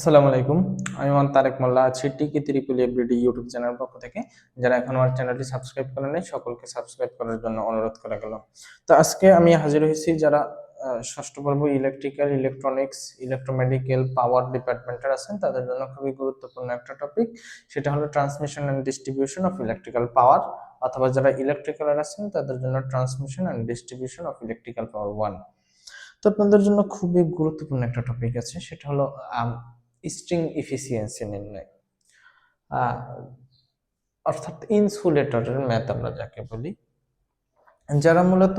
আসসালামু আলাইকুম। আমি মোহাম্মদ তারেক মোল্লা আছি টিকি ত্রিপুলি এভরিডে ইউটিউব চ্যানেল পক্ষ থেকে। যারা এখন আমার চ্যানেলটি সাবস্ক্রাইব করে নেই সকলকে সাবস্ক্রাইব করার জন্য অনুরোধ করা গেল। তো আজকে আমি হাজির হয়েছি যারা ষষ্ঠ পর্ব ইলেকট্রিক্যাল, ইলেকট্রনিক্স, ইলেকট্রোমেডিক্যাল পাওয়ার ডিপার্টমেন্টের আছেন, তাদের জন্য খুবই গুরুত্বপূর্ণ একটা টপিক। সেটা হলো transmission and distribution of electrical power, অথবা যারা ইলেকট্রিক্যালের আছেন, তাদের জন্য transmission and distribution of electrical power one. তো আপনাদের জন্য খুবই গুরুত্বপূর্ণ একটা টপিক আছে, সেটা হলো স্ট্রিং ইফিসিয়েন্সি নির্ণয়। অর্থাৎ ইনসুলেটরের ম্যাথ আমরা যাকে বলি, যারা মূলত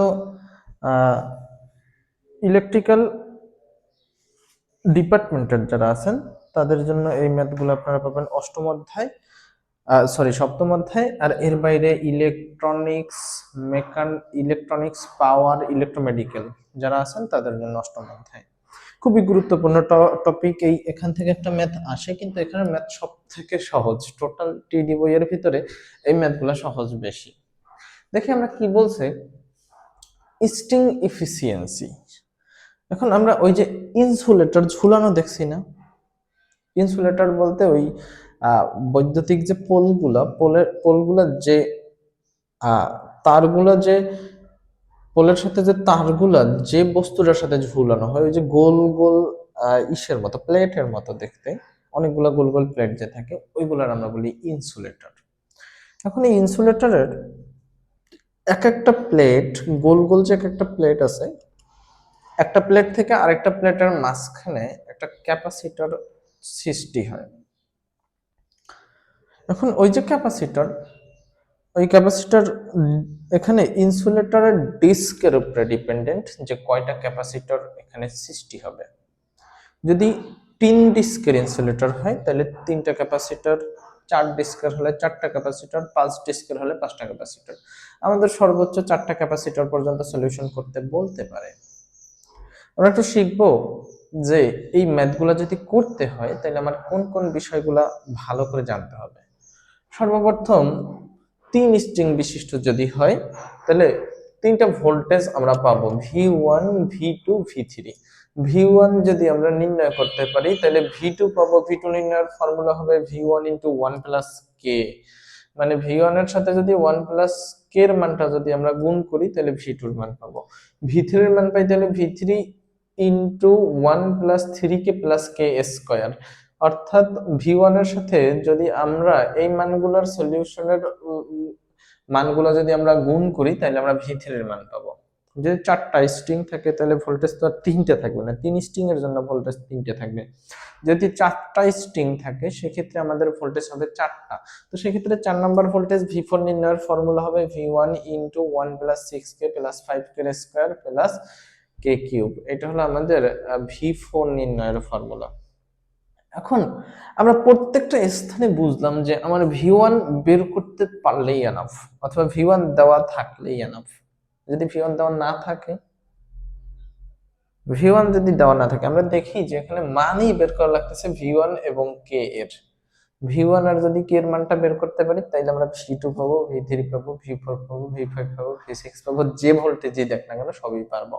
ইলেকট্রিক্যাল ডিপার্টমেন্টের যারা আছেন, তাদের জন্য এই ম্যাথগুলো আপনারা পাবেন অষ্টম অধ্যায় সরি সপ্তম অধ্যায়, আর এর বাইরে ইলেকট্রনিক্স মেকান ইলেকট্রনিক্স পাওয়ার ইলেকট্রোমেডিক্যাল যারা আছেন, তাদের জন্য অষ্টম অধ্যায়। খুবই গুরুত্বপূর্ণ টপিক এই, এখান থেকে একটা ম্যাথ আসে, কিন্তু এখানে ম্যাথ সব থেকে সহজ টোটাল টিডি বইয়ের ভিতরে এই ম্যাথগুলো সহজ বেশি। দেখি আমরা কি বলছে? স্টিং ইফিসিয়েন্সি এখন আমরা ওই যে ইনসুলেটর ঝুলানো দেখছি না? ইনসুলেটর বলতে ওই বৈদ্যুতিক যে পোলগুলা, পোলের, পোলগুলা যে তারগুলো যে পোলের সাথে যে তারগুলা, যে বস্তুটার সাথে ঝুলানো হয়, ওই যে গোল গোল ইসের মতো, প্লেটের মতো দেখতে, অনেকগুলা গোল গোল প্লেট যে থাকে, ওইগুলার আমরা বলি ইনসুলেটর। এখন এই ইনসুলেটরের এক একটা প্লেট, গোল গোল যে এক একটা প্লেট আছে, একটা প্লেট থেকে আরেকটা প্লেটের মাঝখানে একটা ক্যাপাসিটর সৃষ্টি হয়। এখন ওই যে ক্যাপাসিটর ওই ক্যাপাসিটার এখানে ইনসুলেটরের ডিস্কের উপরে ডিপেন্ডেন্ট যে কয়টা ক্যাপাসিটর এখানে সৃষ্টি হবে। যদি তিন ডিস্কের ইনসুলেটর হয়, তাহলে তিনটা ক্যাপাসিটর, চার ডিস্কের হলে চারটা ক্যাপাসিটর, পাঁচ ডিস্কের হলে পাঁচটা ক্যাপাসিটর। আমাদের সর্বোচ্চ চারটা ক্যাপাসিটর পর্যন্ত সলিউশন করতে বলতে পারে। আমরা একটু শিখব যে এই ম্যাথগুলো যদি করতে হয়, তাহলে আমার কোন কোন বিষয়গুলা ভালো করে জানতে হবে। সর্বপ্রথম তিন স্ট্রিং বিশিষ্ট যদি হয়, তাহলে তিনটা ভোল্টেজ আমরা পাবো V one V two V three V one যদি আমরা নির্ণয় করতে পারি, তাহলে ভি টু পাবো ভি টু নির্ণয়ের ফর্মুলা হবে V one into one plus K মানে ভি ওয়ানের সাথে যদি ওয়ান প্লাস কে এর মানটা যদি আমরা গুণ করি, তাহলে ভি টুর মান পাবো। ভি থ্রি এর মান পাই তাহলে V three into one plus three K plus K square অর্থাৎ ভি এর সাথে যদি আমরা এই মানগুলোর সলিউশনের মানগুলো যদি আমরা গুণ করি তাহলে আমরা ভি এর মান পাবো। যদি চারটা স্ট্রিং থাকে তাহলে ভোল্টেজ তো আর তিনটে থাকবে না। তিন স্ট্রিং এর জন্য ভোল্টেজ তিনটে থাকবে। যদি চারটা স্ট্রিং থাকে, সেক্ষেত্রে আমাদের ভোল্টেজ হবে চারটা। তো সেক্ষেত্রে চার নম্বর ভোল্টেজ ভি ফোর নির্ণয়ের ফর্মুলা হবে V one into one plus six K plus five K square plus K cube এটা হলো আমাদের ভি ফোর নির্ণয়ের ফর্মুলা এখন আমরা প্রত্যেকটা স্থানে বুঝলাম যে আমার ভি ওয়ান বের করতে পারলেই এনাফ অথবা ভি ওয়ান দেওয়া থাকলেই এনাফ যদি ভি ওয়ান দেওয়া না থাকে ভি ওয়ান যদি দেওয়া না থাকে, আমরা দেখি যে এখানে মানই বের করা লাগতেছে ভি ওয়ান এবং কে এর। ভি ওয়ান আর যদি কে এর মানটা বের করতে পারি, তাইলে আমরা ভি টু পাবো ভি থ্রি পাবো ভি ফোর পাবো ভি ফাইভ পাবো ভি সিক্স পাবো, যে ভোল্টেজই দেখ না কেন, সবই পারব।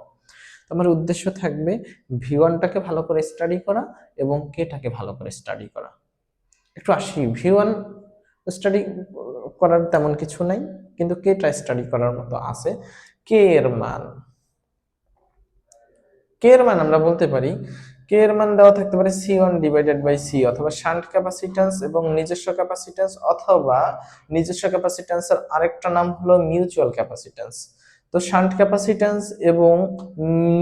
তো আমার উদ্দেশ্য থাকবে ভি ওয়ানটাকে ভালো করে স্টাডি করা এবং কেটাকে ভালো করে স্টাডি করা। একটু আসি ভি ওয়ান স্টাডি করার তেমন কিছু নাই, কিন্তু কেটা স্টাডি করার মতো আছে। কে এর মান? কে এর মান আমরা বলতে পারি কে এর মান দেওয়া থাকতে পারে C one divided by C অথবা শান্ট ক্যাপাসিট্যান্স এবং নিজস্ব ক্যাপাসিট্যান্স অথবা নিজস্ব ক্যাপাসিট্যান্সের আরেকটা নাম হলো মিউচুয়াল ক্যাপাসিট্যান্স তো শান্ট ক্যাপাসিট্যান্স এবং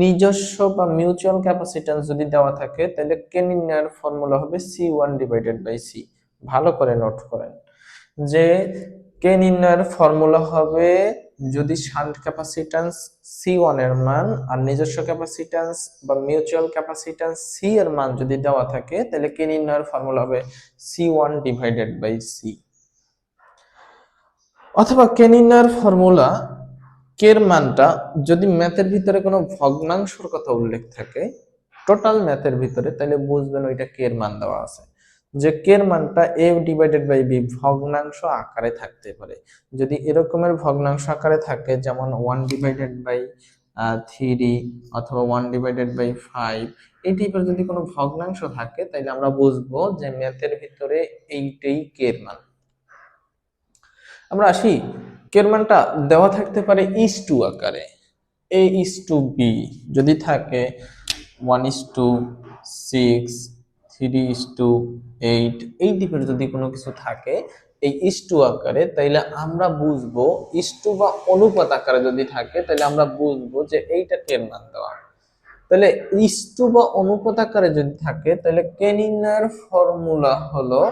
নিজস্ব বা মিউচুয়াল ক্যাপাসিট্যান্স যদি দেওয়া থাকে, তাহলে কে ফর্মুলা হবে C one divided by C ভালো করে নোট করেন যে কে ফর্মুলা হবে যদি শান্ট ক্যাপাসিট্যান্স সি এর মান আর নিজস্ব ক্যাপাসিট্যান্স বা মিউচুয়াল ক্যাপাসিট্যান্স সি এর মান যদি দেওয়া থাকে, তাহলে কে ফর্মুলা হবে C one divided by C অথবা কে ফর্মুলা কের মানটা যদি ম্যাথের ভিতরে কোনো ভগ্নাংশের কথা উল্লেখ থাকে টোটাল ম্যাথের ভিতরে তাহলে বুঝবেন ওইটা কের মান দেওয়া আছে। যে কের মানটা এ ডিভাইডেড বাই বি ভগ্নাংশ আকারে থাকতে পারে। যদি এরকমের ভগ্নাংশ আকারে থাকে, যেমন ওয়ান ডিভাইডেড বাই থ্রি অথবা ওয়ান ডিভাইডেড বাই ফাইভ এই টাইপের যদি কোনো ভগ্নাংশ থাকে তাহলে আমরা বুঝব যে ম্যাথের ভিতরে এইটাই কের মান। আমরা আসি কের মানটা দেওয়া থাকতে পারে ইস টু আকারে। এ ইস টু বি যদি থাকে one is to six three is to eight এই টাইপের যদি কোনো কিছু থাকে, এই ইস টু আকারে, তাইলে আমরা বুঝব ইস টু বা অনুপাত আকারে যদি থাকে তাহলে আমরা বুঝব যে এইটা কের মান দেওয়া। তাহলে ইস টু বা অনুপাত আকারে যদি থাকে তাহলে কেনিনার ফর্মুলা হলো,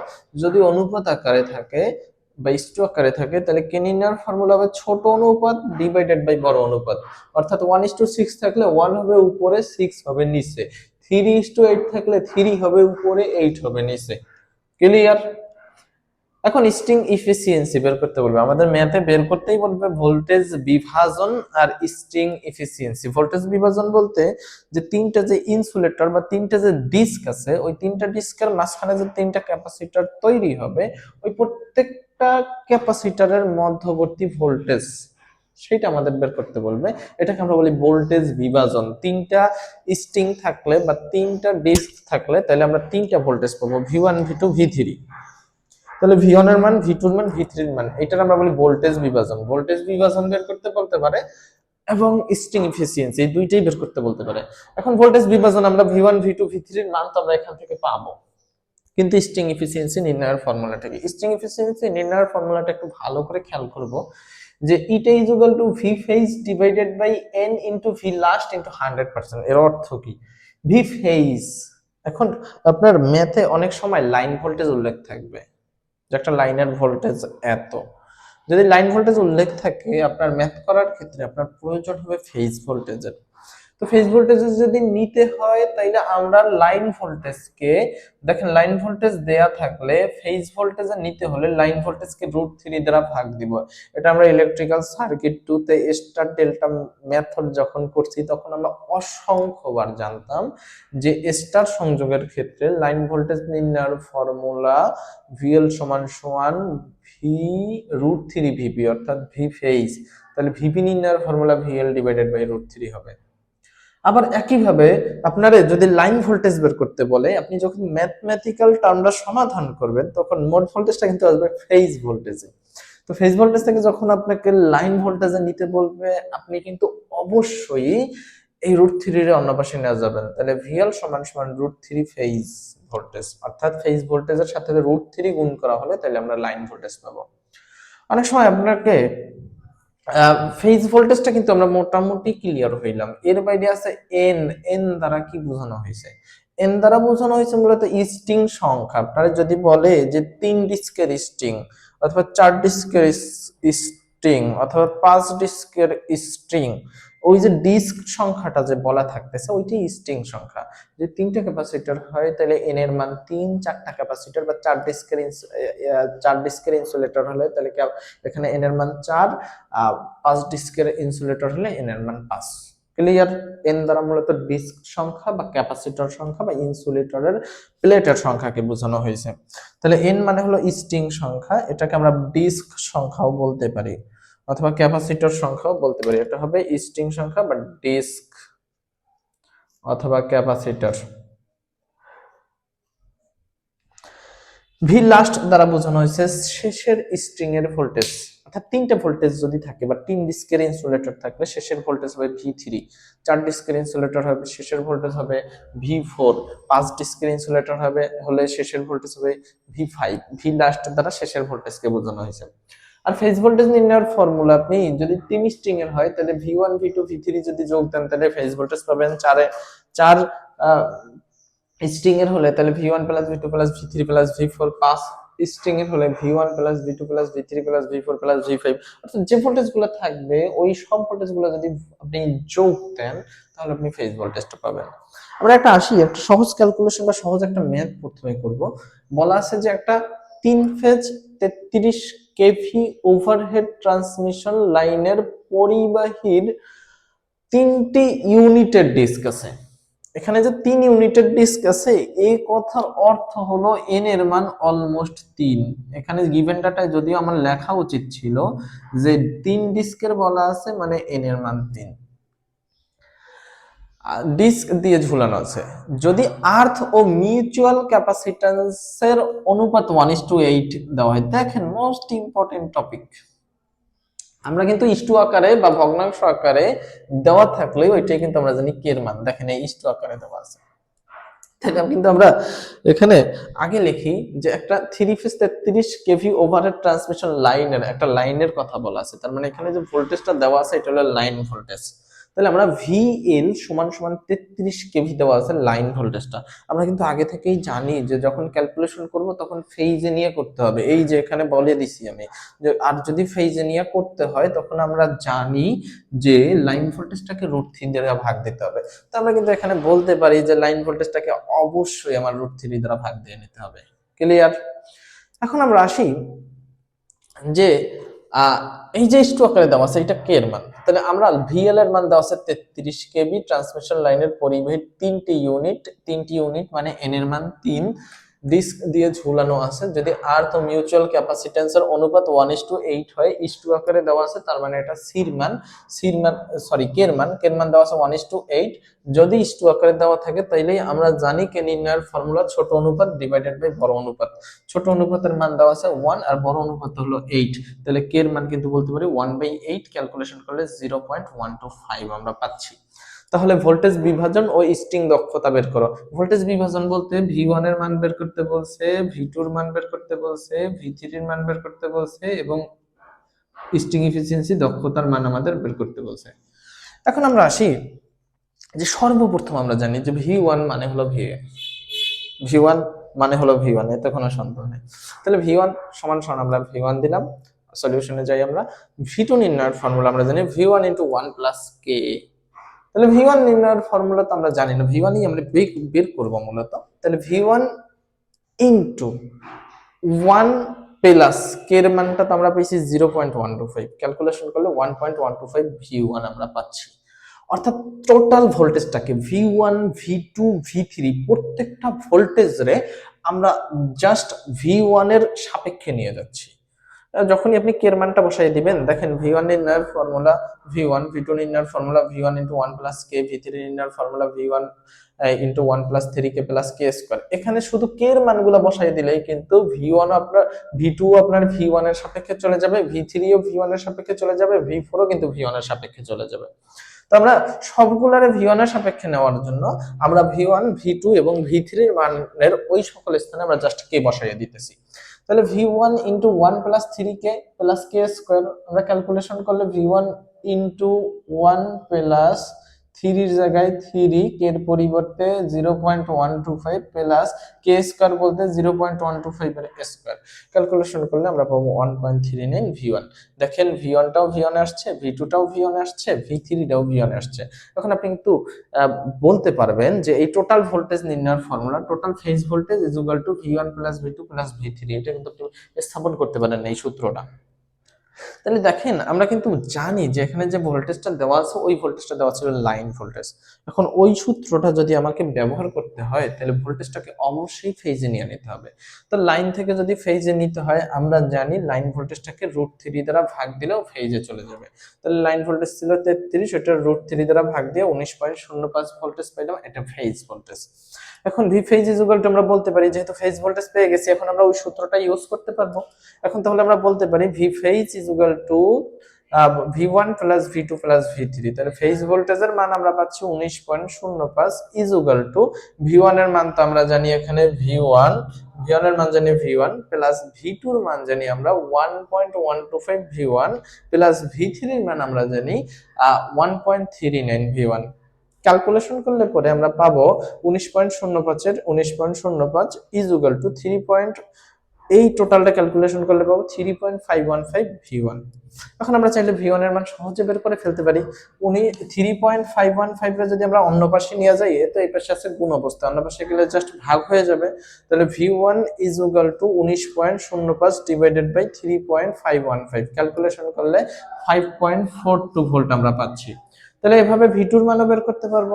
যদি অনুপাত আকারে থাকে বা ইস টু আকারে থাকে, তাহলে কেনিনার ফর্মুলা হবে ছোট অনুপাত ডিভাইডেড বাই বড় অনুপাত। অর্থাৎ ওয়ান ইস টু সিক্স থাকলে ওয়ান হবে উপরে সিক্স হবে নিচে। থ্রি ইস টু এইট থাকলে থ্রি হবে উপরে এইট হবে নিচে। ক্লিয়ার এখন স্ট্রিং ইফিসিয়েন্সি বের করতে বলবে। আমাদের ম্যাথে বের করতেই বলবে ভোল্টেজ বিভাজন আর স্ট্রিং ইফিসিয়েন্সি ভোল্টেজ বিভাজন বলতে যে তিনটা যে ইনসুলেটর বা তিনটা যে ডিস্ক আছে, ওই তিনটা ডিস্কের মাঝখানে যে তিনটা ক্যাপাসিটর তৈরি হবে, ওই প্রত্যেকটা ক্যাপাসিটরের মধ্যবর্তী ভোল্টেজ সেটা আমাদের বের করতে বলবে। এটাকে আমরা বলি ভোল্টেজ বিভাজন। তিনটা স্ট্রিং থাকলে বা তিনটা ডিস্ক থাকলে, তাহলে আমরা তিনটা ভোল্টেজ পাবো V one V two V three তাহলে ভি এর মান ভি টুর মান ভি থ্রির মান। এটার আমরা বলি ভোল্টেজ বিভাজন। ভোল্টেজ বিভাজন বের করতে বলতে পারে এবং স্ট্রিং ইফিসিয়েন্সি এই দুইটাই বের করতে বলতে পারে। এখন ভোল্টেজ বিভাজন আমরা V one V two V থ্রির মান তো আমরা এখান থেকে পাবো। কিন্তু স্ট্রিং ইফিসিয়েন্সি নির্ণয়ের ফর্মুলাটা কি? স্ট্রিং ইফিসিয়েন্সি নির্ণয়ের ফর্মুলাটা একটু ভালো করে খেয়াল করব যে eta is equal to V phase divided by N into V last into hundred percent এর অর্থ কি? ভি ফেজ এখন আপনার ম্যাথে অনেক সময় লাইন ভোল্টেজ উল্লেখ থাকবে, যে একটা লাইনের ভোল্টেজ এত। যদি লাইন ভোল্টেজ উল্লেখ থাকে, আপনার ম্যাথ করার ক্ষেত্রে আপনার প্রয়োজন হবে ফেজ ভোল্টেজের তো ফেজ ভোল্টেজ যদি নিতে হয়, তাইলে আমরা লাইন ভোল্টেজকে দেখেন লাইন ভোল্টেজ দেয়া থাকলে ফেজ ভোল্টেজ নিতে হলে লাইন ভোল্টেজকে রুট থ্রি দ্বারা ভাগ দিব। এটা আমরা ইলেকট্রিক্যাল সার্কিট টুতে স্টার ডেল্টা মেথড যখন করছি, তখন আমরা অসংখ্যবার জানতাম যে স্টার সংযোগের ক্ষেত্রে লাইন ভোল্টেজ নির্ণয়ের ফর্মুলা ভিএল সমান সমান V root three V P অর্থাৎ ভি ফেজ তাহলে ভিপি নির্ণয়ের formula V L divided by root three হবে। আবার একইভাবে আপনারা যদি লাইন ভোল্টেজ বের করতে বলে, আপনি যখন ম্যাথমেটিক্যাল টার্মটা সমাধান করবেন, তখন মোট ভোল্টেজটা কিন্তু আসবে ফেজ ভোল্টেজে তো ফেজ ভোল্টেজ থেকে যখন আপনাকে লাইন ভোল্টেজে নিতে বলবে, আপনি কিন্তু অবশ্যই এই রুট থ্রির অন্য পাশে নেওয়া যাবেন। তাহলে ভিএল সমান সমান রুট থ্রি ফেজ ভোল্টেজ অর্থাৎ ফেজ ভোল্টেজের সাথে রুট থ্রি গুণ করা হলে তাহলে আমরা লাইন ভোল্টেজ পাবো। অনেক সময় আপনাকে ফেজ ভোল্টেজটা কিন্তু আমরা মোটামুটি ক্লিয়ার হইলাম। এর বাইরে আছে এন এন দ্বারা কি বোঝানো হয়েছে? এন দ্বারা বোঝানো হয়েছে মূলত ইস্টিং সংখ্যা। আপনারা যদি বলে যে তিন ডিস্কের স্ট্রিং অথবা চার ডিস্কের স্ট্রিং অর্থাৎ পাঁচ ডিস্কের স্ট্রিং ওই যে ডিস্ক সংখ্যাটা যে বলা থাকতেছে, ওইটাই স্ট্রিং সংখ্যা। যে তিনটা ক্যাপাসিটর হয়, তাহলে এন এর মান তিন, চারটা ক্যাপাসিটর বা চার ডিস্কের চার ডিস্কের ইনসুলেটর হলে তাহলে এখানে এন এর মান চার পাঁচ ডিস্কের ইনসুলেটর হলে এন এর মান পাঁচ। ক্লিয়ার এন দ্বারা মূলত ডিস্ক সংখ্যা বা ক্যাপাসিটর সংখ্যা বা ইনসুলেটরের প্লেটের সংখ্যাকে বোঝানো হয়েছে। তাহলে এন মানে হলো স্ট্রিং সংখ্যা, এটাকে আমরা ডিস্ক সংখ্যাও বলতে পারি, অথবা ক্যাপাসিটর সংখ্যাও বলতে পারি। এটা হবে স্ট্রিং সংখ্যা বা ডিস্ক অথবা ক্যাপাসিটর ভি লাস্ট দ্বারা বোঝানো হয়েছে শেষের স্ট্রিং এর ভোল্টেজ অর্থাৎ তিনটা ভোল্টেজ যদি থাকে বা তিন ডিস্কের ইনসুলেটর থাকলে শেষের ভোল্টেজ হবে ভি থ্রি চার ডিস্কের ইনসুলেটর হবে, শেষের ভোল্টেজ হবে ভি ফোর পাঁচ ডিস্কের ইনসুলেটর হবে, হলে শেষের ভোল্টেজ হবে ভি ফাইভ ভি লাস্ট দ্বারা শেষের ভোল্টেজকে বোঝানো হয়েছে। আর ফেজ ভোল্টেজ নির্ণয়ের ফর্মুলা আপনি যদি তিন স্ট্রিং এর হয়, তাহলে V one V two V three যদি যোগ দেন, তাহলে ফেজ ভোল্টেজ পাবেন চারে, চার স্ট্রিং এর হলে তাহলে V one plus V two plus V three plus V four পাঁচ স্ট্রিং এর হলে V one plus V two plus V three plus V four plus V five অর্থাৎ যে ভোল্টেজগুলো থাকবে, ওই সব ভোল্টেজগুলো যদি আপনি যোগ দেন, তাহলে আপনি ফেজ ভোল্টেজটা পাবেন। আমরা একটা আসি, একটা সহজ ক্যালকুলেশন বা সহজ একটা ম্যাথ প্রথমে করব। বলা আছে যে একটা তিন ফেজ তেত্রিশ কেভি ওভারহেড ট্রান্সমিশন লাইনের পরিবাহীর তিনটি ইউনিটের ডিস্ক আছে। এখানে যে তিন ইউনিটের ডিস্ক আছে, এই কথার অর্থ হলো এন এর মান অলমোস্ট তিন। এখানে গিভেন ডাটায় যদিও আমার লেখা উচিত ছিল যে তিন ডিস্কের বলা আছে মানে এন এর মান তিন। ডিস্ক দিয়ে ঝুলানো আছে। যদি আর্থ ও মিউচুয়াল ক্যাপাসিট্যান্সের অনুপাত ওয়ান ইস টু এইট দেওয়া হয়, দেখেন মোস্ট ইম্পর্টেন্ট টপিক আমরা কিন্তু ইষ্টু আকারে বা ভগ্নাংশ আকারে দেওয়া থাকলে ওইটাই কিন্তু আমরা জানি কের মান। দেখেন এই ইষ্টু আকারে দেওয়া আছে। কিন্তু আমরা এখানে আগে লিখি যে একটা থ্রি ফেজ তেত্রিশ কেভি ওভারের ট্রান্সমিশন লাইনের একটা লাইনের কথা বলা আছে। তার মানে এখানে যে ভোল্টেজটা দেওয়া আছে, এটা হলো লাইন ভোল্টেজ তাহলে আমরা ভিএল সমান সমান তেত্রিশ কেভি দেওয়া আছে লাইন ভোল্টেজটা আমরা কিন্তু আগে থেকেই জানি যে যখন ক্যালকুলেশন করব তখন ফেইজে নিয়ে করতে হবে। এই যে এখানে বলে দিছি আমি যে, আর যদি ফেইজে নিয়ে করতে হয়, তখন আমরা জানি যে লাইন ভোল্টেজটাকে রুট থ্রি দ্বারা ভাগ দিতে হবে। তো আমরা কিন্তু এখানে বলতে পারি যে লাইন ভোল্টেজটাকে অবশ্যই আমার রুট থ্রি দ্বারা ভাগ দিয়ে নিতে হবে। ক্লিয়ার এখন আমরা আসি যে এই যে স্টু আকারে দেওয়া আছে, এটা কে এর মান। তাহলে আমরা ভিএল এর মান দেওয়া আছে তেত্রিশ কেবি ট্রান্সমিশন লাইনের পরিবাহীর তিনটি ইউনিট তিনটি ইউনিট মানে এন এর মান তিন। ডিস্ক দিয়ে ঝুলানো আছে। যদি আর্থ ও মিউচুয়াল ক্যাপাসিটেন্সের অনুপাত ওয়ান ইস টু এইট হয় ইস টু আকারে দেওয়া আছে, তার মানে এটা সির মান সির মান সরি কের মান কের মান দেওয়া আছে ওয়ান ইস টু এইট যদি ইস টু আকারে দেওয়া থাকে তাইলে আমরা জানি কে নির্ণয়ের ফর্মুলা ছোট অনুপাত ডিভাইডেড বাই বড় অনুপাত। ছোট অনুপাতের মান দেওয়া আছে ওয়ান আর বড় অনুপাত হলো এইট তাহলে কে এর মান কিন্তু বলতে পারি ওয়ান বাই এইট ক্যালকুলেশন করলে zero point one two five আমরা পাচ্ছি। তাহলে ভোল্টেজ বিভাজন ও স্ট্রিং দক্ষতা বের করো। ভোল্টেজ বিভাজন বলতে ভি এর মান বের করতে বলছে ভি টুর মান বের করতে বলছে ভি থ্রির মান বের করতে বলছে এবং স্ট্রিং ইফিসিয়েন্সি দক্ষতার মান আমাদের বের করতে বলছে। এখন আমরা আসি যে সর্বপ্রথম আমরা জানি যে ভি ওয়ান মানে হলো ভি ভি ওয়ান মানে হলো ভি ওয়ান এতে কোনো সন্দেহ নেই। তাহলে ভি ওয়ান সমান সমান আমরা ভি ওয়ান দিলাম সলিউশনে যাই আমরা। ভি টু নির্ণয়ের ফর্মুলা আমরা জানি V one into one plus K তাহলে ভি ওয়ান নির্ণয়ের ফর্মুলা তো আমরা জানি না। ভি ওয়ানই আমরা বের- করব মূলত। তাহলে V one into one plus এর মানটা তো আমরা পেয়েছি zero point one two five calculation করলে one point one two five V one আমরা পাচ্ছি। অর্থাৎ total ভোল্টেজটাকে V one V two V three প্রত্যেকটা ভোল্টেজ রে আমরা জাস্ট ভি ওয়ানের সাপেক্ষে নিয়ে যাচ্ছি। যখনই আপনি কের মানটা বসাই দিবেন, দেখেন ভি ওয়ান নির্ণয়ের formula V one V two নির্ণয়ের formula V one into one plus K V three নির্ণয়ের formula V one into one plus three K plus K square এখানে শুধু কে এর মানগুলো বসাই দিলেই কিন্তু ভি ওয়ান আপনার ভি টু আপনার ভি ওয়ানের সাপেক্ষে চলে যাবে ভি থ্রিও ভি ওয়ানের সাপেক্ষে চলে যাবে ভি ফোরও কিন্তু ভি ওয়ানের সাপেক্ষে চলে যাবে। তো আমরা সবগুলারে ভি ওয়ানের সাপেক্ষে নেওয়ার জন্য আমরা ভি ওয়ান ভি টু এবং ভি থ্রির মানের ওই সকল স্থানে আমরা জাস্ট কে বসাইয়ে দিতেছি। তাহলে V one into one plus three K plus K square আমরা ক্যালকুলেশন করলে V one into one plus থ্রির জায়গায় থ্রি এর পরিবর্তে zero point one two five plus K square বলতে zero point one two five এর স্কোয়ার ক্যালকুলেশন করলে আমরা পাবো one point three nine V one দেখেন ভি ওয়ানটাও ভি ওয়ানে আসছে ভি টুটাও ভি ওয়ানে আসছে ভি থ্রিটাও ভি ওয়ানে আসছে। এখন আপনি কিন্তু বলতে পারবেন যে এই টোটাল ভোল্টেজ নির্ণয়ের formula total phase voltage is to V one plus V two plus V three এটা কিন্তু আপনি স্থাপন করতে পারেন এই সূত্রটা। তাহলে দেখেন, আমরা কিন্তু জানি যে এখানে যে ভোল্টেজটা দেওয়া আছে, ওই ভোল্টেজটা দেওয়া ছিল লাইন ভোল্টেজ এখন ওই সূত্রটা যদি আমাকে ব্যবহার করতে হয়, তাহলে ভোল্টেজটাকে অবশ্যই ফেজে নিয়ে নিতে হবে। তো লাইন থেকে যদি ফেজে নিতে হয়, আমরা জানি লাইন ভোল্টেজটাকে রুট থ্রি দ্বারা ভাগ দিলেও ফেজে চলে যাবে। তাহলে লাইন ভোল্টেজ ছিল তেত্রিশ ওটা রুট থ্রি দ্বারা ভাগ দিয়ে উনিশ পয়েন্ট শূন্য পাঁচ ভোল্টেজ পাইলাম এটা ফেজ ভোল্টেজ এখন V phase is equal to আমরা বলতে পারি, যেহেতু ফেজ ভোল্টেজ পেয়ে গেছি, এখন আমরা ওই সূত্রটা ইউজ করতে পারব। এখন তাহলে আমরা বলতে পারি V phase is equal to V one plus V two plus V three তাহলে ফেজ ভোল্টেজের মান আমরা পাচ্ছি উনিশ পয়েন্ট শূন্য পাঁচ ইজ ইকুয়াল টু ভি ওয়ানের মান তো আমরা জানি এখানে ভি ওয়ান ভি ওয়ানের মান জানি ভি ওয়ান প্লাস ভি টুর মান জানি আমরা one point one two five V one plus V থ্রির মান আমরা জানি one point three nine V one calculation করলে পরে আমরা পাবো উনিশ পয়েন্ট শূন্য পাঁচের উনিশ পয়েন্ট শূন্য পাঁচ is equal to three point এই টোটালটা ক্যালকুলেশন করলে পাবো three point five one five V one এখন আমরা চাইলে ভি ওয়ানের মান সহজে বের করে ফেলতে পারি। উনি three point five one five যদি আমরা অন্য পাশে নিয়ে যাই তো এই পাশে আছে গুণ অবস্থা। অন্য পাশে গেলে জাস্ট ভাগ হয়ে যাবে। তাহলে V one is equal to উনিশ পয়েন্ট শূন্য পাঁচ divided by three point five one five calculation করলে five point four two volt আমরা পাচ্ছি। তাহলে এভাবে ভিটুর মানও বের করতে পারব।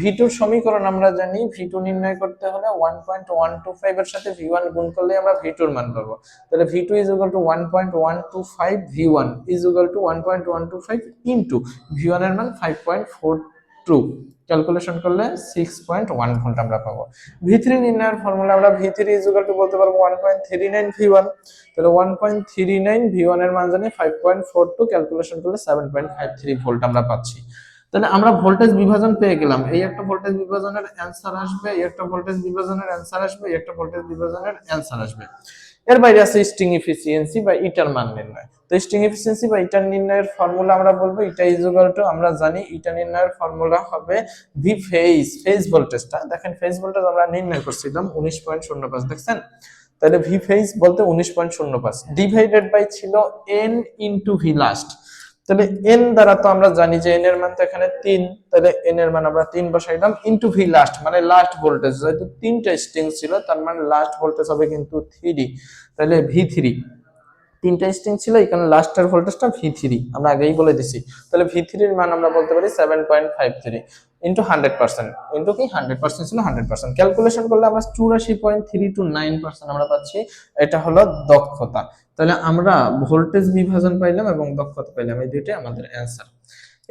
ভিটুর সমীকরণ আমরা জানি ভিটু নির্ণয় করতে হলে one point one two five এর সাথে ভি ওয়ান গুণ করলে আমরা ভিটুর মান পাবো। তাহলে V two is equal to one point one two five V one is equal to one point one two five into V ওয়ানের মান five point four two calculation করলে সিক্স পয়েন্ট ওয়ান ভোল্ট আমরা পাবো। V three নির্ণয়ের formula আমরা V three is equal to বলতে পারব one point three nine V one তাহলে one point three nine V ওয়ানের মান জানি five point four two calculation করলে seven point five three volt আমরা পাচ্ছি। তাহলে আমরা ভোল্টেজ বিভাজন পেয়ে গেলাম। এই একটা ভোল্টেজ বিভাজনের অ্যান্সার আসবে, এই একটা ভোল্টেজ বিভাজনের অ্যান্সার আসবে, এই একটা ভোল্টেজ বিভাজনের অ্যান্সার আসবে। এর বাইরে আছে স্টিং এফিসিয়েন্সি বা ইটার মান নির্ণয়। তো স্টিং এফিসিয়েন্সি বা ইটার নির্ণয়ের ফর্মুলা আমরা বলব, ইটা ইজুগাল টু আমরা জানি ইটা নির্ণয়ের ফর্মুলা হবে ভি ফেজ ফেজ ভোল্টেজটা দেখেন ফেজ ভোল্টেজ আমরা নির্ণয় করছিলাম উনিশ পয়েন্ট শূন্য পাঁচ, দেখছেন? তাহলে ভি ফেজ বলতে উনিশ পয়েন্ট শূন্য পাঁচ। ডিভাইডেড বাই ছিল এন ইন্টু ভি লাস্ট তাহলে এন দ্বারা তো আমরা জানি যে এন এর মান তো এখানে তিন, তাহলে এন এর মান আমরা তিন বসাইলাম ইন্টু ভি লাস্ট মানে লাস্ট ভোল্টেজ যেহেতু তিনটা স্ট্রিং ছিল, তার মানে লাস্ট ভোল্টেজ হবে কিন্তু থ্রি তাহলে ভি থ্রি তিনটা স্ট্রিং ছিল, এখানে লাস্টের ভোল্টেজটা ভি থ্রি আমরা আগেই বলে দিছি। তাহলে ভি থ্রির মান আমরা বলতে পারি seven point five three into hundred percent into কি? হান্ড্রেড পার্সেন্ট ছিল হান্ড্রেড পার্সেন্ট ক্যালকুলেশন করলে আমরা চুরাশি point three two nine percent আমরা পাচ্ছি। এটা হলো দক্ষতা। তাহলে আমরা ভোল্টেজ বিভাজন পাইলাম এবং দক্ষতা পাইলাম। এই দুইটাই আমাদের অ্যান্সার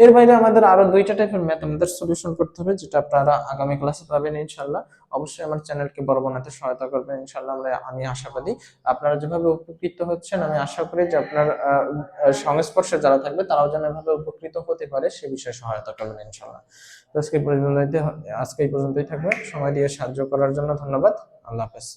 এর বাইরে আমাদের আরও দুইটা টাইপের ম্যাথ আমাদের সলিউশন করতে হবে, যেটা আপনারা আগামী ক্লাসে পাবেন ইনশাল্লাহ অবশ্যই আমার চ্যানেলকে বড় বানাতে সহায়তা করবেন ইনশাল্লাহ আমরা, আমি আশাবাদী। আপনারা যেভাবে উপকৃত হচ্ছেন, আমি আশা করি যে আপনার সংস্পর্শে যারা থাকবে, তারাও যেন এভাবে উপকৃত হতে পারে, সে বিষয়ে সহায়তা করবেন ইনশাল্লাহ তো আজকে এই পর্যন্ত আজকে এই পর্যন্তই থাকবে। সময় দিয়ে সাহায্য করার জন্য ধন্যবাদ। আল্লাহ হাফেজ।